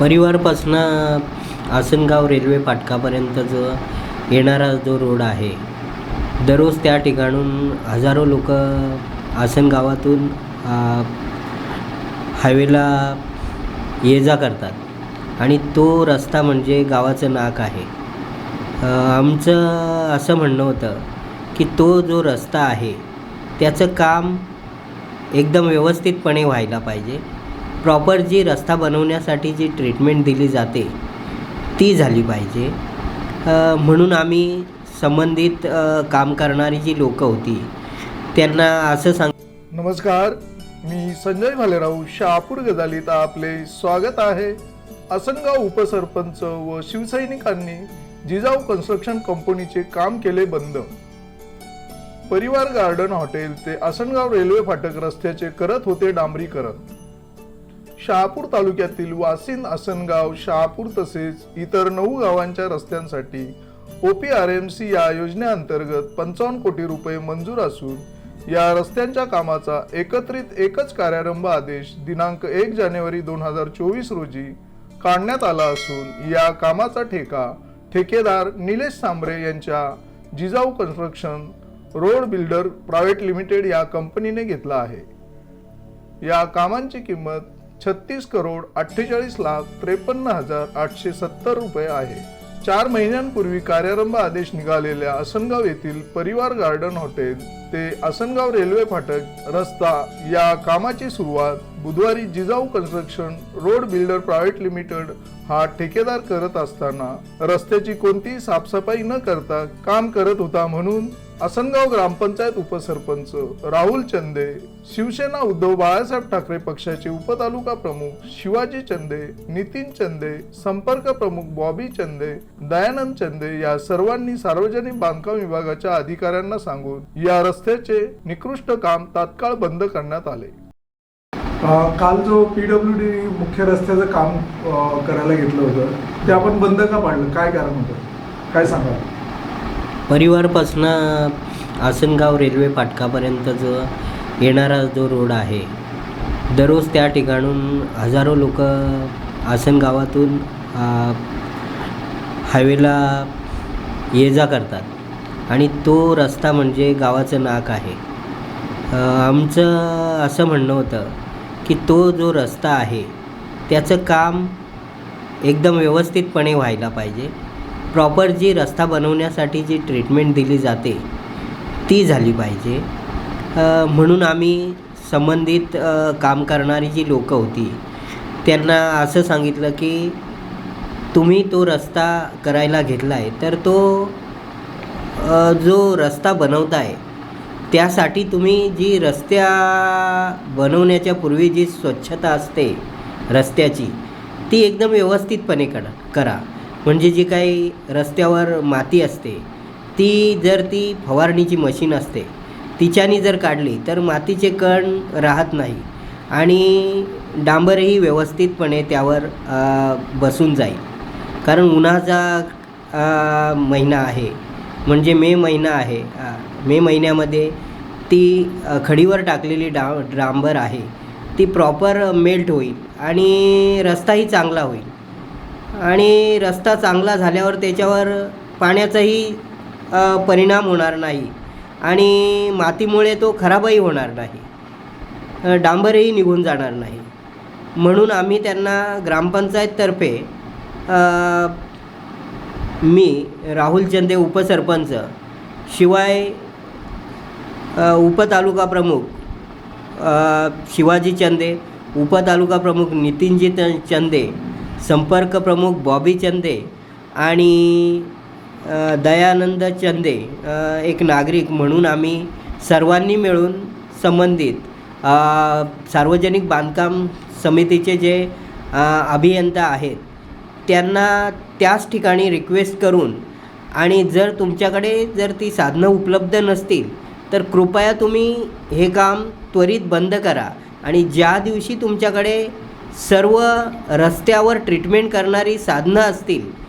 परिवारपासनं Asangaon railway फाटकापर्यंत जो येणारा जो रोड आहे दररोज त्या ठिकाणून हजारो लोक आसनगावातून हायवेला ये जा करतात. आणि तो रस्ता म्हणजे गावाचं नाक आहे. आमचं असं म्हणणं होतं की तो जो रस्ता आहे त्याचं काम एकदम व्यवस्थितपणे व्हायला पाहिजे. प्रॉपर जी रस्ता बनवण्यासाठी जी ट्रीटमेंट दिली जाते ती झाली पाहिजे. म्हणून आम्ही संबंधित काम करणारी जी लोकं होती त्यांना असं सांग नमस्कार मी संजय भालेराव शहापूर गजालीत आपले स्वागत आहे. आसनगाव उपसरपंच व शिवसैनिकांनी जिजाऊ कन्स्ट्रक्शन कंपनीचे काम केले बंद. परिवार गार्डन हॉटेल ते आसनगाव रेल्वे फाटक रस्त्याचे करत होते डांबरीकरण. शहापूर तालुक्यातील वासिन आसनगाव शहापूर तसेच इतर नऊ गावांच्या रस्त्यांसाठी ओपीआरएमसी या योजनेअंतर्गत पंचावन्न कोटी रुपये मंजूर असून या रस्त्यांच्या कामाचा एकत्रित एकच कार्यारंभ आदेश दिनांक एक जानेवारी दोन हजार चोवीस रोजी काढण्यात आला असून या कामाचा ठेका ठेकेदार निलेश सांबरे यांच्या Jijau construction road builder private limited या कंपनीने घेतला आहे. या कामांची किंमत छत्तीस करोड अठ्ठेचाळीस लाख त्रेपन्न हजार आठशे सत्तर रुपये आहे. चार महिन्यांपूर्वी कार्यारंभ आदेश निघालेल्या आसनगाव येथील परिवार गार्डन हॉटेल ते आसनगाव रेल्वे फाटक रस्ता या कामाची सुरुवात बुधवारी Jijau construction road builder private limited हा ठेकेदार करत असताना रस्त्याची कोणतीही साफसफाई न करता काम करत होता म्हणून आसनगाव ग्रामपंचायत उपसरपंच राहुल चंदे शिवसेना उद्धव बाळासाहेब ठाकरे पक्षाचे उपतालुका प्रमुख शिवाजी चंदे नितीन चंदे संपर्क प्रमुख बॉबी चंदे दयानंद चंदे या सर्वांनी सार्वजनिक बांधकाम विभागाच्या अधिकाऱ्यांना सांगून या रस्त्याचे निकृष्ट काम तात्काळ बंद करण्यात आले. काल जो पीडब्ल्यू डी मुख्य रस्त्याचं काम करायला घेतलं होतं ते आपण बंद का पाडलं? काय कारण होतं? काय सांगा परिवारपासनं आसनगाव रेल्वे फाटकापर्यंत जो येणारा जो रोड आहे दररोज त्या ठिकाणून हजारो लोक आसनगावातून हायवेला ये जा करतात. आणि तो रस्ता म्हणजे गावाचं नाक आहे. आमचं असं म्हणणं होतं की तो जो रस्ता आहे त्याचं काम एकदम व्यवस्थितपणे व्हायला पाहिजे. प्रॉपर जी रस्ता बनवण्यासाठी जी ट्रीटमेंट दिली जाते ती झाली पाहिजे. म्हणून आम्ही संबंधित काम करणारी जी लोकं होती त्यांना असं सांगितलं की तुम्ही तो रस्ता करायला घेतला आहे तर तो जो रस्ता बनवताय त्यासाठी तुम्ही जी रस्त्या बनवण्याच्या पूर्वी जी स्वच्छता असते रस्त्याची ती एकदम व्यवस्थितपणे करा करा. म्हणजे जी काही रस्त्यावर माती असते ती जर ती फवारणीची मशीन असते तिच्यानी जर काढली तर मातीचे कण राहत नाही आणि डांबरही व्यवस्थितपणे त्यावर बसून जाईल. कारण उन्हाचा महिना आहे. म्हणजे मे महिना आहे. मे महिन्यामध्ये ती खडीवर टाकलेली डा डांबर आहे. ती प्रॉपर मेल्ट होईल आणि रस्ताही चांगला होईल. आणि रस्ता चांगला झाल्यावर त्याच्यावर पाण्याचाही परिणाम होणार नाही. आणि मातीमुळे तो खराबही होणार नाही. डांबरही निघून जाणार नाही. म्हणून आम्ही त्यांना ग्रामपंचायततर्फे मी राहुल चंदे उपसरपंच शिवाय उपतालुका प्रमुख शिवाजी चंदे उपतालुका प्रमुख नितीनजी चंदे संपर्क प्रमुख बॉबी चंदे आणि दयानंद चंदे एक नागरिक म्हणून आम्ही सर्वांनी मिळून संबंधित सार्वजनिक बांधकाम समितीचे जे अभियंता आहेत त्यांना त्याच ठिकाणी रिक्वेस्ट करून आणि जर तुमच्याकडे जर ती साधनं उपलब्ध नसतील तर कृपया तुम्ही हे काम त्वरित बंद करा आणि ज्या दिवशी तुमच्याकडे सर्व रस्त्यावर ट्रीटमेंट करणारी साधनं असतील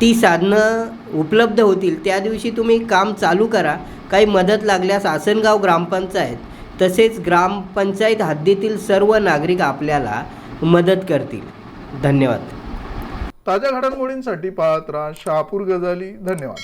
ती साधनं उपलब्ध होतील त्या दिवशी तुम्ही काम चालू करा. काही मदत लागल्यास आसनगाव ग्रामपंचायत तसेच ग्रामपंचायत हद्दीतील सर्व नागरिक आपल्याला मदत करतील. धन्यवाद. ताज्या घडामोडींसाठी पाहत राहा शहापूर गजाली धन्यवाद.